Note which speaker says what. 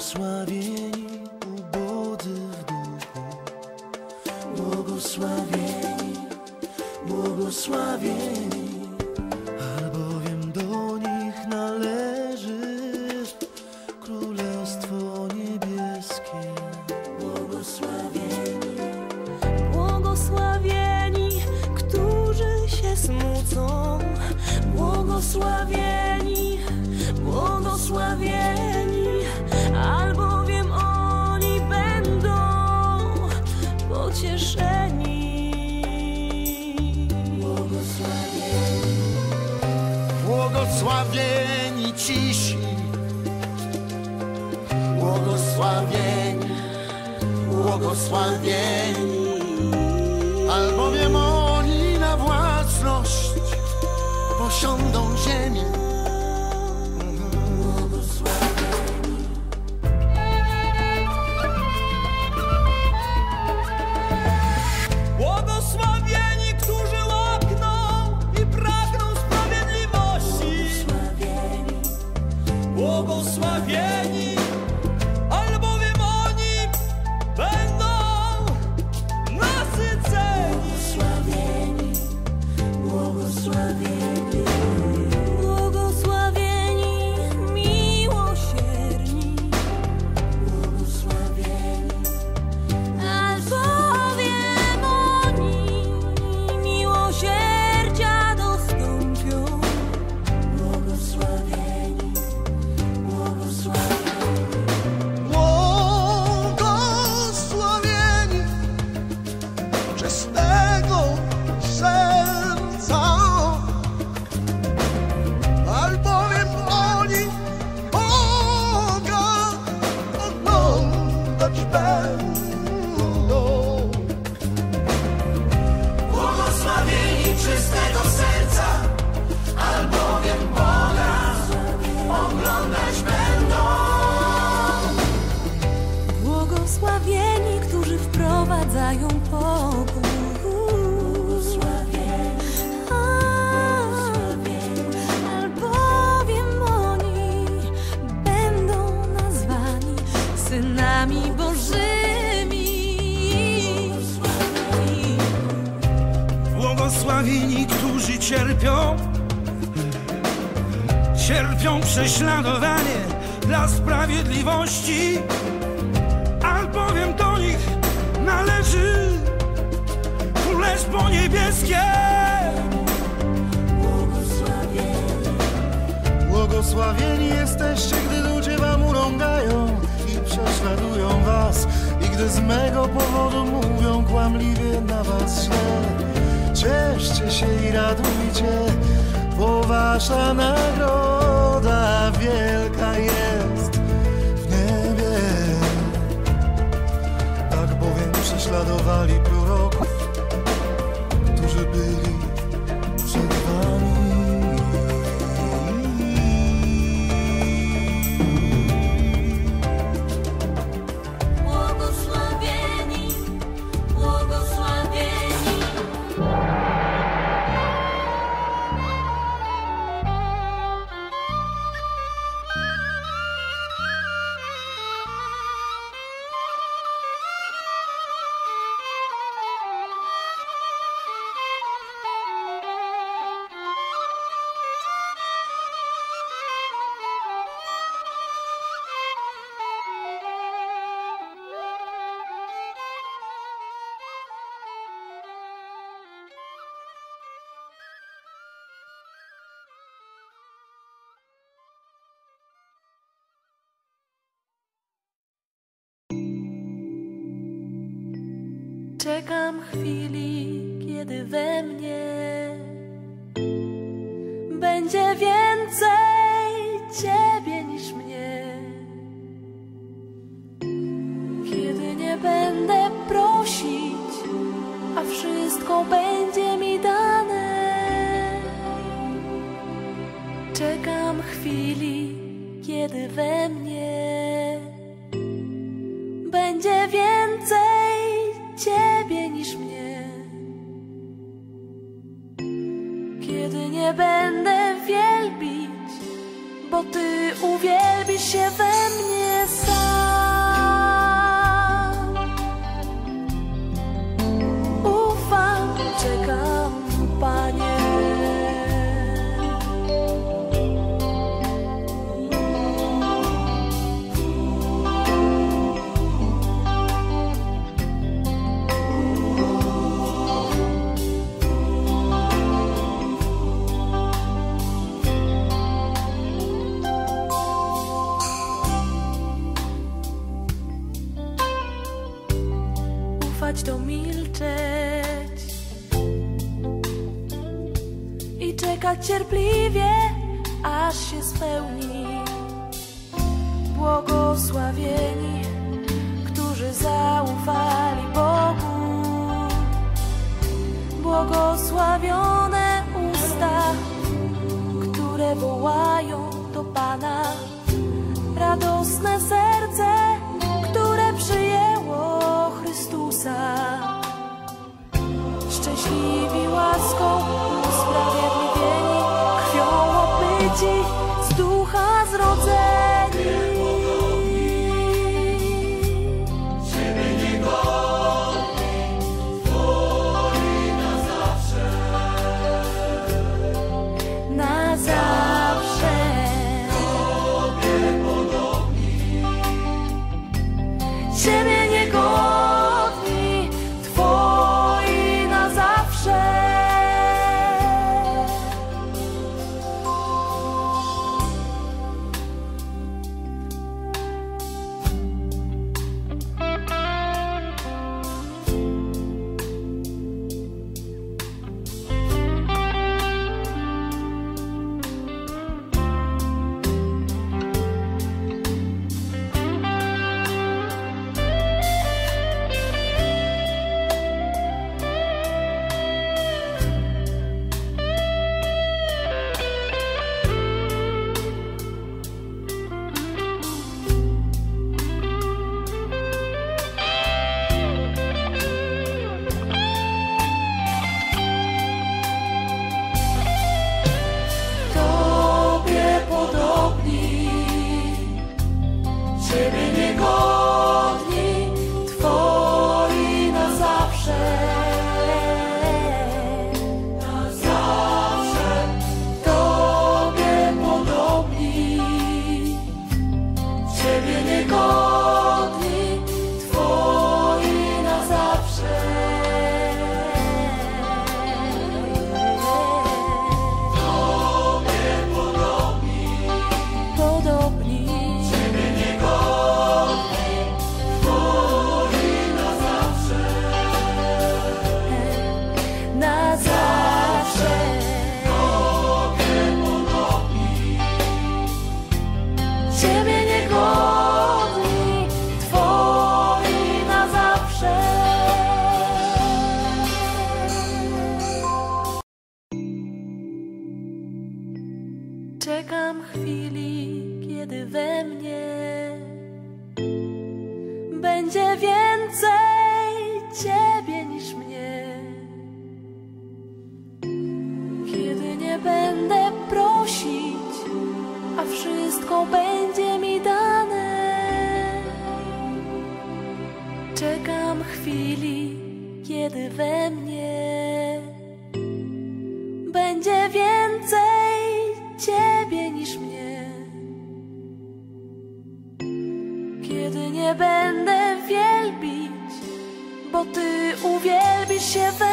Speaker 1: Błogosławieni ubodzy w duchu, błogosławieni, błogosławieni, albowiem do nich należy Królestwo Niebieskie. Błogosławieni,
Speaker 2: Błogosławieni, którzy się smucą. Błogosławieni, błogosławieni, albowiem oni
Speaker 1: na własność posiądą ziemię.
Speaker 3: Błogosławieni, Błogosławieni,
Speaker 2: którzy wprowadzają pokój. Synami Bożymi.
Speaker 4: Błogosławieni, którzy cierpią, cierpią prześladowanie dla sprawiedliwości, należy Królestwo Niebieskie.
Speaker 1: Błogosławieni jesteście, gdy ludzie wam urągają i prześladują was i gdy z mego powodu mówią kłamliwie na was źle. Cieszcie się i radujcie, bo wasza nagroda wielka
Speaker 2: zadowali plus. Czekam chwili, kiedy we mnie będzie więcej ciebie niż mnie. Kiedy nie będę prosić, a wszystko będzie mi dane. Czekam chwili, kiedy we mnie bo ty się we mnie ufać to milczeć i czekać cierpliwie, aż się spełni. Błogosławieni, którzy zaufali Bogu, błogosławione usta, które wołają do Pana, radosne serce, Chrystusa. Szczęśliwi łaską, usprawiedliwieni, krwią obyci, więcej Ciebie niż mnie. Kiedy nie będę prosić, a wszystko będzie mi dane. Czekam chwili, kiedy we mnie będzie więcej Ciebie niż mnie. Kiedy nie będę bo Ty uwielbisz się we